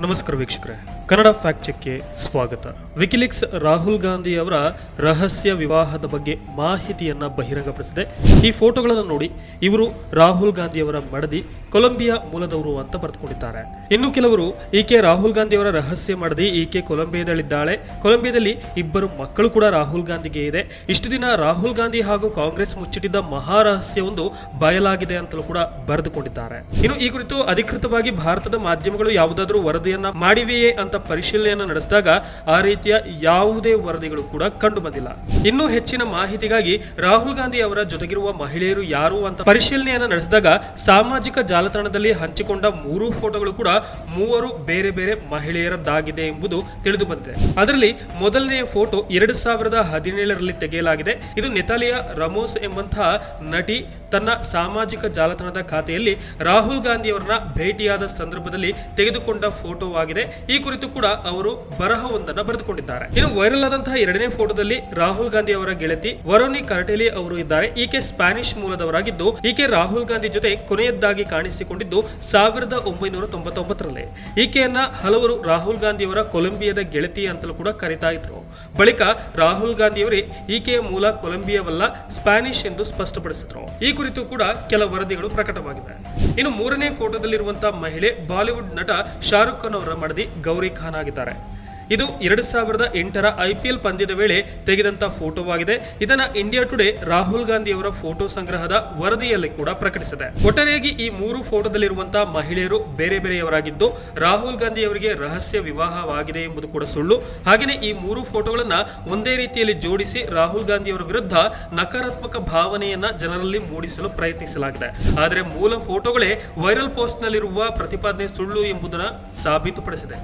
ನಮಸ್ಕಾರ ವೀಕ್ಷಕರೇ ಕನ್ನಡ ಫ್ಯಾಕ್ಟ್ ಚೆಕ್ಗೆ ಸ್ವಾಗತ. ವಿಕಿಲಿಕ್ಸ್ ರಾಹುಲ್ ಗಾಂಧಿ ಅವರ ರಹಸ್ಯ ವಿವಾಹದ ಬಗ್ಗೆ ಮಾಹಿತಿಯನ್ನ ಬಹಿರಂಗಪಡಿಸಿದೆ. ಈ ಫೋಟೋಗಳನ್ನು ನೋಡಿ ಇವರು ರಾಹುಲ್ ಗಾಂಧಿ ಅವರ ಮಡದಿ ಕೊಲಂಬಿಯಾ ಮೂಲದವರು ಅಂತ ಬರೆದುಕೊಂಡಿದ್ದಾರೆ. ಇನ್ನು ಕೆಲವರು, ಈಕೆ ರಾಹುಲ್ ಗಾಂಧಿ ಅವರ ರಹಸ್ಯ ಮಡದಿ, ಈಕೆ ಕೊಲಂಬಿಯಾದಲ್ಲಿದ್ದಾಳೆ. ಕೊಲಂಬಿಯಾದಲ್ಲಿ ಇಬ್ಬರು ಮಕ್ಕಳು ಕೂಡ ರಾಹುಲ್ ಗಾಂಧಿಗೆ ಇದೆ. ಇಷ್ಟು ದಿನ ರಾಹುಲ್ ಗಾಂಧಿ ಹಾಗೂ ಕಾಂಗ್ರೆಸ್ ಮುಚ್ಚಿಟ್ಟಿದ್ದ ಮಹಾರಹಸ್ಯವೊಂದು ಬಯಲಾಗಿದೆ ಅಂತಲೂ ಕೂಡ ಬರೆದುಕೊಂಡಿದ್ದಾರೆ. ಇನ್ನು ಈ ಕುರಿತು ಅಧಿಕೃತವಾಗಿ ಭಾರತದ ಮಾಧ್ಯಮಗಳು ಯಾವುದಾದ್ರೂ ವರದಿಯನ್ನ ಮಾಡಿವೆಯೇ ಅಂತ ಪರಿಶೀಲನೆಯನ್ನ ನಡೆಸಿದಾಗ ಆ ರೀತಿಯ ಯಾವುದೇ ವರದಿಗಳು ಕೂಡ ಕಂಡು ಬಂದಿಲ್ಲ. ಇನ್ನೂ ಹೆಚ್ಚಿನ ಮಾಹಿತಿಗಾಗಿ ರಾಹುಲ್ ಗಾಂಧಿ ಅವರ ಜೊತೆಗಿರುವ ಮಹಿಳೆಯರು ಯಾರು ಅಂತ ಪರಿಶೀಲನೆಯನ್ನ ನಡೆಸಿದಾಗ ಸಾಮಾಜಿಕ ಜಾಲತಾಣದಲ್ಲಿ ಹಂಚಿಕೊಂಡ ಮೂರು ಫೋಟೋಗಳು ಕೂಡ ಮೂವರು ಬೇರೆ ಬೇರೆ ಮಹಿಳೆಯರದ್ದಾಗಿದೆ ಎಂಬುದು ತಿಳಿದು ಬಂದಿದೆ. ಅದರಲ್ಲಿ ಮೊದಲನೆಯ ಫೋಟೋ ಎರಡು ಸಾವಿರದ ಹದಿನೇಳರಲ್ಲಿ ತೆಗೆಯಲಾಗಿದೆ. ಇದು ನೆತಾಲಿಯಾ ರಮೋಸ್ ಎಂಬಂತಹ ನಟಿ ತನ್ನ ಸಾಮಾಜಿಕ ಜಾಲತಾಣದ ಖಾತೆಯಲ್ಲಿ ರಾಹುಲ್ ಗಾಂಧಿಯವರನ್ನ ಭೇಟಿಯಾದ ಸಂದರ್ಭದಲ್ಲಿ ತೆಗೆದುಕೊಂಡ ಫೋಟೋವಾಗಿದೆ. ಈ ಕುರಿತು ಕೂಡ ಅವರು ಬರಹವೊಂದನ್ನು ಬರೆದುಕೊಂಡಿದ್ದಾರೆ. ಇನ್ನು ವೈರಲ್ ಆದಂತಹ ಎರಡನೇ ಫೋಟೋದಲ್ಲಿ ರಾಹುಲ್ ಗಾಂಧಿ ಅವರ ಗೆಳತಿ ವರೋನಿ ಕರಟೇಲಿ ಅವರು ಇದ್ದಾರೆ. ಈಕೆ ಸ್ಪ್ಯಾನಿಶ್ ಮೂಲದವರಾಗಿದ್ದು, ಈಕೆ ರಾಹುಲ್ ಗಾಂಧಿ ಜೊತೆ ಕೊನೆಯದ್ದಾಗಿ ಕಾಣಿಸಿಕೊಂಡಿದ್ದು ಸಾವಿರದ ಒಂಬೈನೂರ ತೊಂಬತ್ತೊಂಬತ್ತರಲ್ಲಿ. ಈಕೆಯನ್ನ ಹಲವರು ರಾಹುಲ್ ಗಾಂಧಿಯವರ ಕೊಲಂಬಿಯಾದ ಗೆಳತಿ ಅಂತಲೂ ಕೂಡ ಕರೀತಾ ಇದ್ರು. ಬಳಿಕ ರಾಹುಲ್ ಗಾಂಧಿಯವರೇ ಈಕೆಯ ಮೂಲ ಕೊಲಂಬಿಯಾವಲ್ಲ ಸ್ಪ್ಯಾನಿಶ್ ಎಂದು ಸ್ಪಷ್ಟಪಡಿಸಿದ್ರು. ಈ ಕುರಿತು ಕೂಡ ಕೆಲ ವರದಿಗಳು ಪ್ರಕಟವಾಗಿವೆ. ಇನ್ನು ಮೂರನೇ ಫೋಟೋದಲ್ಲಿರುವಂತಹ ಮಹಿಳೆ ಬಾಲಿವುಡ್ ನಟ ಶಾರುಖ್ ಖಾನ್ ಅವರ ಮಡದಿ ಗೌರಿ ಖಾನ್ ಆಗಿದ್ದಾರೆ. ಇದು ಎರಡು ಸಾವಿರದ ಎಂಟರ ಐ ಪಿ ಎಲ್ ಪಂದ್ಯದ ವೇಳೆ ತೆಗೆದಂತ ಫೋಟೋವಾಗಿದೆ. ಇದನ್ನ ಇಂಡಿಯಾ ಟುಡೇ ರಾಹುಲ್ ಗಾಂಧಿ ಅವರ ಫೋಟೋ ಸಂಗ್ರಹದ ವರದಿಯಲ್ಲಿ ಕೂಡ ಪ್ರಕಟಿಸಿದೆ. ಒಟ್ಟಾರೆಯಾಗಿ ಈ ಮೂರು ಫೋಟೋದಲ್ಲಿರುವಂತಹ ಮಹಿಳೆಯರು ಬೇರೆ ಬೇರೆಯವರಾಗಿದ್ದು, ರಾಹುಲ್ ಗಾಂಧಿ ಅವರಿಗೆ ರಹಸ್ಯ ವಿವಾಹವಾಗಿದೆ ಎಂಬುದು ಕೂಡ ಸುಳ್ಳು. ಹಾಗೆಯೇ ಈ ಮೂರು ಫೋಟೋಗಳನ್ನ ಒಂದೇ ರೀತಿಯಲ್ಲಿ ಜೋಡಿಸಿ ರಾಹುಲ್ ಗಾಂಧಿ ಅವರ ವಿರುದ್ಧ ನಕಾರಾತ್ಮಕ ಭಾವನೆಯನ್ನ ಜನರಲ್ಲಿ ಮೂಡಿಸಲು ಪ್ರಯತ್ನಿಸಲಾಗಿದೆ. ಆದರೆ ಮೂಲ ಫೋಟೋಗಳೇ ವೈರಲ್ ಪೋಸ್ಟ್ನಲ್ಲಿರುವ ಪ್ರತಿಪಾದನೆ ಸುಳ್ಳು ಎಂಬುದನ್ನು ಸಾಬೀತುಪಡಿಸಿದೆ.